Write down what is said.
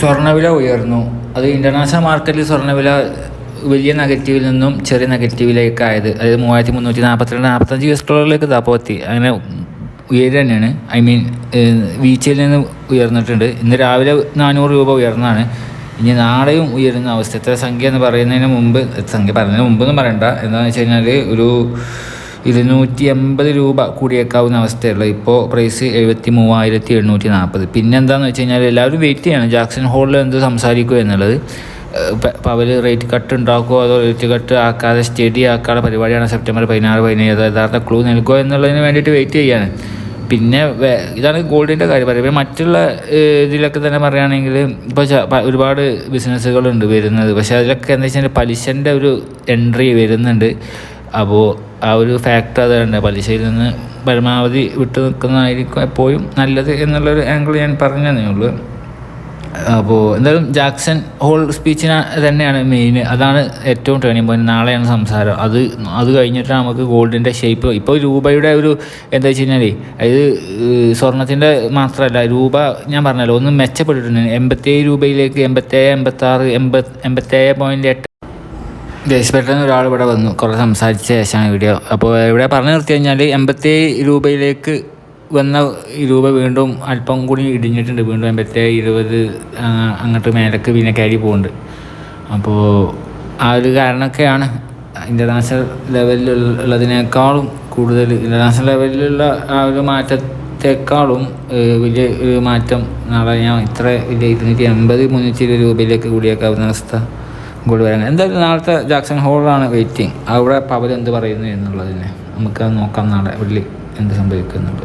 സ്വർണവില ഉയർന്നു. അത് ഇന്റർനാഷണൽ മാർക്കറ്റിൽ സ്വർണവില വലിയ നെഗറ്റീവിൽ നിന്നും ചെറിയ നെഗറ്റീവിലേക്ക് ആയത്. അതായത് മൂവായിരത്തി മുന്നൂറ്റി നാൽപ്പത്തിരണ്ട് നാൽപ്പത്തഞ്ച് യു എസ് ഡോളറിലേക്ക് താപ്പത്തി അങ്ങനെ ഉയരുക തന്നെയാണ്. ഐ മീൻ വീഴ്ചയിൽ നിന്ന് ഉയർന്നിട്ടുണ്ട്. ഇന്ന് രാവിലെ നാനൂറ് രൂപ ഉയർന്നാണ് ഇനി നാളെയും ഉയരുന്ന അവസ്ഥ. എത്ര സംഖ്യ എന്ന് പറയുന്നതിന് മുമ്പ് സംഖ്യ പറയുന്നതിന് മുമ്പ് എന്ന് പറയണ്ട. എന്താണെന്ന് വെച്ച് കഴിഞ്ഞാൽ ഒരു ഇരുന്നൂറ്റി എൺപത് രൂപ കൂടിയേക്കാവുന്ന അവസ്ഥയുള്ളത് ഇപ്പോൾ പ്രൈസ് എഴുപത്തി മൂവായിരത്തി എണ്ണൂറ്റി നാൽപ്പത് പിന്നെ എന്താണെന്ന് വെച്ച് കഴിഞ്ഞാൽ എല്ലാവരും വെയിറ്റ് ചെയ്യണം. ജാക്സൺ ഹോളിൽ എന്ത് സംസാരിക്കുക എന്നുള്ളത്. അവർ റേറ്റ് കട്ട് ഉണ്ടാക്കുമോ അതോ റേറ്റ് കട്ട് ആക്കാതെ സ്റ്റഡി ആക്കാതെ പരിപാടിയാണ് സെപ്റ്റംബർ പതിനാറ് പതിനേഴ്. യഥാർത്ഥ ക്ലൂ നൽകുമോ എന്നുള്ളതിന് വേണ്ടിയിട്ട് വെയിറ്റ് ചെയ്യാണ്. പിന്നെ ഇതാണ് ഗോൾഡിന്റെ കാര്യം. പറയുമ്പോൾ മറ്റുള്ള ഇതിലൊക്കെ തന്നെ പറയുകയാണെങ്കിൽ ഇപ്പോൾ ഒരുപാട് ബിസിനസ്സുകളുണ്ട് വരുന്നത്. പക്ഷേ അതിലൊക്കെ എന്താ വെച്ചാൽ പലിശന്റെ ഒരു എൻട്രി വരുന്നുണ്ട്. അപ്പോൾ ആ ഒരു ഫാക്ടർ അത് തന്നെ പലിശയിൽ നിന്ന് പരമാവധി വിട്ടു നിൽക്കുന്നതായിരിക്കും എപ്പോഴും നല്ലത് എന്നുള്ളൊരു ആംഗിൾ ഞാൻ പറഞ്ഞതേ ഉള്ളൂ. അപ്പോൾ എന്തായാലും ജാക്സൺ ഹോൾ സ്പീച്ചിന് തന്നെയാണ് മെയിൻ അതാണ് ഏറ്റവും ടേണിംഗ് പോയിന്റ് നാളെയാണ് സംസാരം. അത് അത് കഴിഞ്ഞിട്ടാണ് നമുക്ക് ഗോൾഡിന്റെ ഷേപ്പ് ഇപ്പോൾ രൂപയുടെ ഒരു എന്താ വെച്ച് കഴിഞ്ഞാൽ അതായത് സ്വർണത്തിന്റെ മാത്രമല്ല രൂപ ഞാൻ പറഞ്ഞല്ലോ ഒന്ന് മെച്ചപ്പെട്ടിട്ടുണ്ട്. എൺപത്തേഴ് രൂപയിലേക്ക് എൺപത്തേഴ് എൺപത്താറ് എൺപത് എൺപത്തേഴ് പോയിന്റ് എട്ട് ദേശ് പെട്ടെന്ന് ഒരാൾ ഇവിടെ വന്നു. കുറേ സംസാരിച്ച ശേഷമാണ് വീഡിയോ. അപ്പോൾ ഇവിടെ പറഞ്ഞു നിർത്തി കഴിഞ്ഞാൽ എൺപത്തേഴ് രൂപയിലേക്ക് വന്ന രൂപ വീണ്ടും അല്പം കൂടി ഇടിഞ്ഞിട്ടുണ്ട്. വീണ്ടും എൺപത്തേഴ് ഇരുപത് അങ്ങോട്ട് മേലേക്ക് പിന്നെ കയറി പോകുന്നുണ്ട്. അപ്പോൾ ആ ഒരു കാരണമൊക്കെയാണ് ഇന്റർനാഷണൽ ലെവലിലുള്ളതിനേക്കാളും കൂടുതൽ ഇന്റർനാഷണൽ ലെവലിലുള്ള ആ ഒരു മാറ്റത്തെക്കാളും വലിയ ഒരു മാറ്റം നാളെ ഞാൻ ഇത്ര വലിയ ഇരുന്നൂറ്റി എൺപത് മുന്നൂറ്റി ഇരുപത് രൂപയിലേക്ക് കൂടിയേക്കാവുന്ന അവസ്ഥ. വരാൻ. എന്തായാലും നാളത്തെ ജാക്സൺ ഹോളാണ് വെയിറ്റിംഗ് അവിടെ പവൽ എന്ത് പറയുന്നു എന്നുള്ളതിനെ നമുക്കത് നോക്കാം നാളെ വെള്ളി എന്ത് സംഭവിക്കുന്നുണ്ട്.